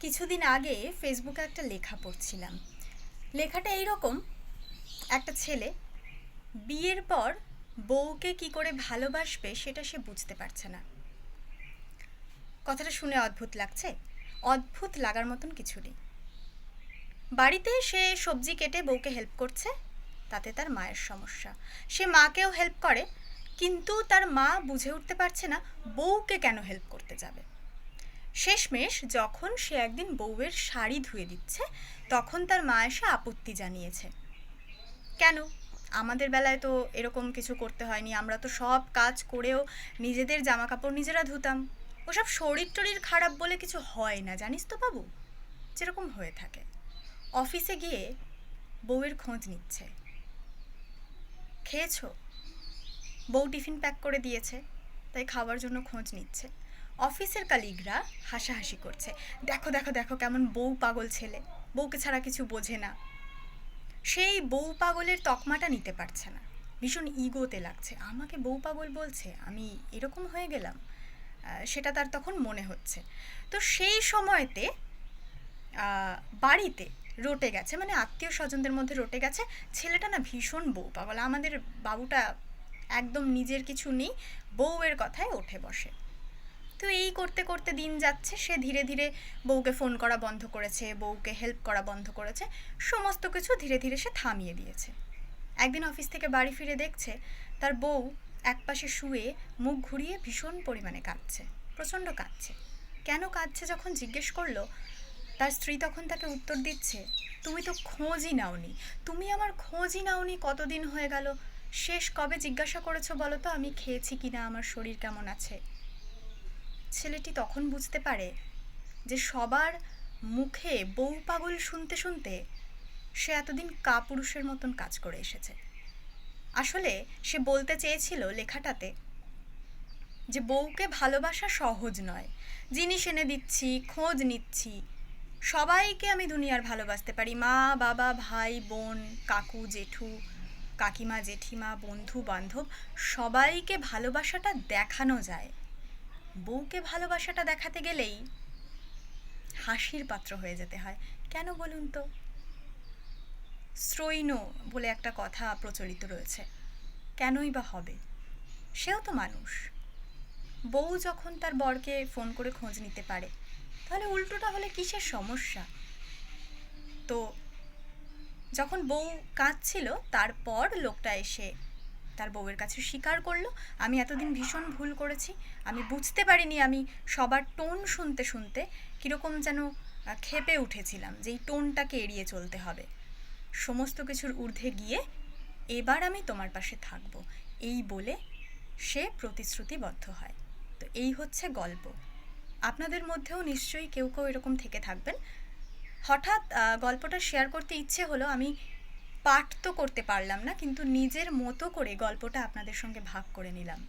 কিছুদিন আগে ফেসবুকে একটা লেখা পড়ছিলাম। লেখাটা এইরকম, একটা ছেলে বিয়ের পর বউকে কি করে ভালোবাসবে সেটা সে বুঝতে পারছে না। কথাটা শুনে অদ্ভুত লাগছে, অদ্ভুত লাগার মতন কিছু নেই। বাড়িতে সে সবজি কেটে বউকে হেল্প করছে, তাতে তার মায়ের সমস্যা। সে মাকেও হেল্প করে, কিন্তু তার মা বুঝে উঠতে পারছে না বউকে কেন হেল্প করতে যাবে। শেষমেশ যখন সে একদিন বউয়ের শাড়ি ধুয়ে দিচ্ছে, তখন তার মা এসে আপত্তি জানিয়েছে। কেন? আমাদের বেলায় তো এরকম কিছু করতে হয়নি। আমরা তো সব কাজ করেও নিজেদের জামা কাপড় নিজেরা ধুতাম। ওসব শরীর টরীর খারাপ বলে কিছু হয় না, জানিস তো বাবু? যেরকম হয়ে থাকে। অফিসে গিয়ে বউয়ের খোঁজ নিচ্ছে। খেয়েছো? বউ টিফিন প্যাক করে দিয়েছে, তাই খাওয়ার জন্য খোঁজ নিচ্ছে। অফিসের কালিগরা হাসাহাসি করছে। দেখো দেখো দেখো কেমন বউ পাগল ছেলে। বউকে ছাড়া কিছু বোঝে না। সেই বউ পাগলের তকমাটা নিতে পারছে না। ভীষণ ইগোতে লাগছে। আমাকে বউ পাগল বলছে, আমি এরকম হয়ে গেলাম? সেটা তার তখন মনে হচ্ছে। তো সেই সময়তে বাড়িতে রটে গেছে মানে আত্মীয় স্বজনদের মধ্যে রটে গেছে, ছেলেটা না ভীষণ বউ পাগল। আমাদের বাবুটা একদম নিজের কিছু নেই, বউয়ের কথায় ওঠে বসে। তো এই করতে করতে দিন যাচ্ছে, সে ধীরে ধীরে বউকে ফোন করা বন্ধ করেছে, বউকে হেল্প করা বন্ধ করেছে, সমস্ত কিছু ধীরে ধীরে সে থামিয়ে দিয়েছে। একদিন অফিস থেকে বাড়ি ফিরে দেখছে, তার বউ একপাশে শুয়ে মুখ ঘুরিয়ে ভীষণ পরিমাণে কাঁদছে, প্রচণ্ড কাঁদছে। কেন কাঁদছে যখন জিজ্ঞেস করল, তার স্ত্রী তখন তাকে উত্তর দিচ্ছে, তুমি তো খোঁজই নাওনি, তুমি আমার খোঁজই নাওনি, কতদিন হয়ে গেল? শেষ কবে জিজ্ঞাসা করেছ বলো তো, আমি খেয়েছি কিনা, আমার শরীর কেমন আছে? ছেলেটি তখন বুঝতে পারে যে সবার মুখে বউ পাগল শুনতে শুনতে সে এতদিন কাপুরুষের মতন কাজ করে এসেছে। আসলে সে বলতে চেয়েছিল লেখাটাতে যে বউকে ভালোবাসা সহজ নয়। জিনিস এনে দিচ্ছি, খোঁজ নিচ্ছি। সবাইকে আমি দুনিয়ার ভালোবাসতে পারি। মা, বাবা, ভাই, বোন, কাকু, জেঠু, কাকিমা, জেঠিমা বন্ধু বান্ধব সবাইকে ভালোবাসাটা দেখানো যায়। বউকে ভালোবাসাটা দেখাতে গেলেই হাসির পাত্র হয়ে যেতে হয়। কেন বলুন তো? শ্রৈণ বলে একটা কথা প্রচলিত রয়েছে। কেনই বা হবে? সেও তো মানুষ। বউ যখন তার বরকে ফোন করে খোঁজ নিতে পারে, তাহলে উল্টোটা হলে কিসের সমস্যা? তো যখন বউ কাঁদছিল, তারপর লোকটা এসে তার বউয়ের কাছে স্বীকার করল। আমি এতদিন ভীষণ ভুল করেছি। আমি বুঝতে পারিনি আমি সবার টোন শুনতে শুনতে কীরকম যেন খেপে উঠেছিলাম যে এই টোনটাকে এড়িয়ে চলতে হবে। সমস্ত কিছুর ঊর্ধ্বে গিয়ে এবার আমি তোমার পাশে থাকব। এই বলে সে প্রতিশ্রুতিবদ্ধ হয়। তো এই হচ্ছে গল্প। আপনাদের মধ্যেও নিশ্চয়ই কেউ কেউ এরকম থেকে থাকবেন। হঠাৎ গল্পটা শেয়ার করতে ইচ্ছে হলো আমি পাঠ তো করতে পারলাম না, কিন্তু নিজের মতো করে গল্পটা আপনাদের সঙ্গে ভাগ করে নিলাম।